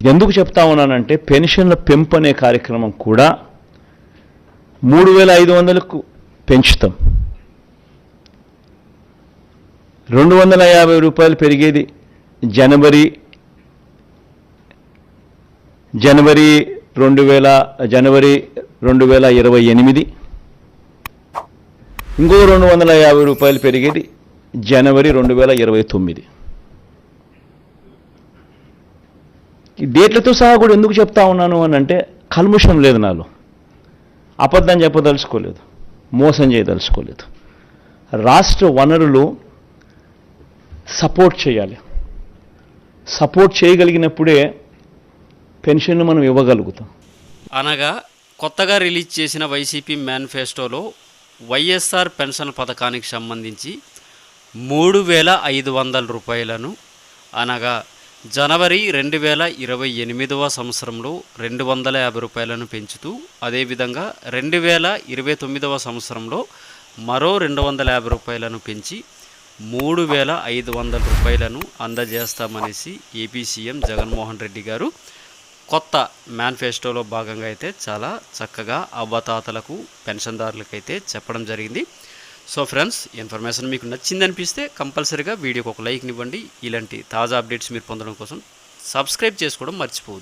ఎందుకు చెప్తా ఉన్నానంటే పెన్షన్ల పెంపు అనే కార్యక్రమం కూడా మూడు వేల ఐదు వందలకు పెంచుతాం. రెండు వందల యాభై రూపాయలు పెరిగేది జనవరి జనవరి రెండు వేల జనవరి రెండు వేల ఇరవై ఎనిమిది. ఇంకో రెండు వందల యాభై రూపాయలు పెరిగేది జనవరి రెండు వేల ఇరవై తొమ్మిది. డేట్లతో సహా కూడా ఎందుకు చెప్తా ఉన్నాను అని అంటే కల్ముషం లేదు నాలో. అబద్ధం చెప్పదలుచుకోలేదు. మోసం చేయదలుచుకోలేదు. రాష్ట్ర వనరులు సపోర్ట్ చేయాలి. సపోర్ట్ చేయగలిగినప్పుడే పెన్షన్ మనం ఇవ్వగలుగుతాం. అనగా కొత్తగా రిలీజ్ చేసిన వైసీపీ మేనిఫెస్టోలో వైఎస్ఆర్ పెన్షన్ పథకానికి సంబంధించి మూడు వేల ఐదు వందల రూపాయలను అనగా జనవరి రెండు వేల ఇరవై ఎనిమిదవ సంవత్సరంలో రెండు వందల యాభై రూపాయలను పెంచుతూ అదేవిధంగా రెండు వేల ఇరవై తొమ్మిదవ సంవత్సరంలో మరో రెండు వందల యాభై రూపాయలను పెంచి మూడు వేల ఐదు వందల రూపాయలను అందజేస్తామనేసి ఏపీ సీఎం జగన్మోహన్ రెడ్డి గారు కొత్త మేనిఫెస్టోలో భాగంగా అయితే చాలా చక్కగా అవ్వతాతలకు పెన్షన్దారులకైతే చెప్పడం జరిగింది. సో ఫ్రెండ్స్ ఇన్ఫర్మేషన్ మీకు నచ్చింది అనిపిస్తే కంపల్సరీగా వీడియోకి ఒక లైక్ ఇవ్వండి. ఇలాంటి తాజా అప్డేట్స్ మీరు పొందడం కోసం సబ్స్క్రైబ్ చేసుకోవడం మర్చిపోవద్దు.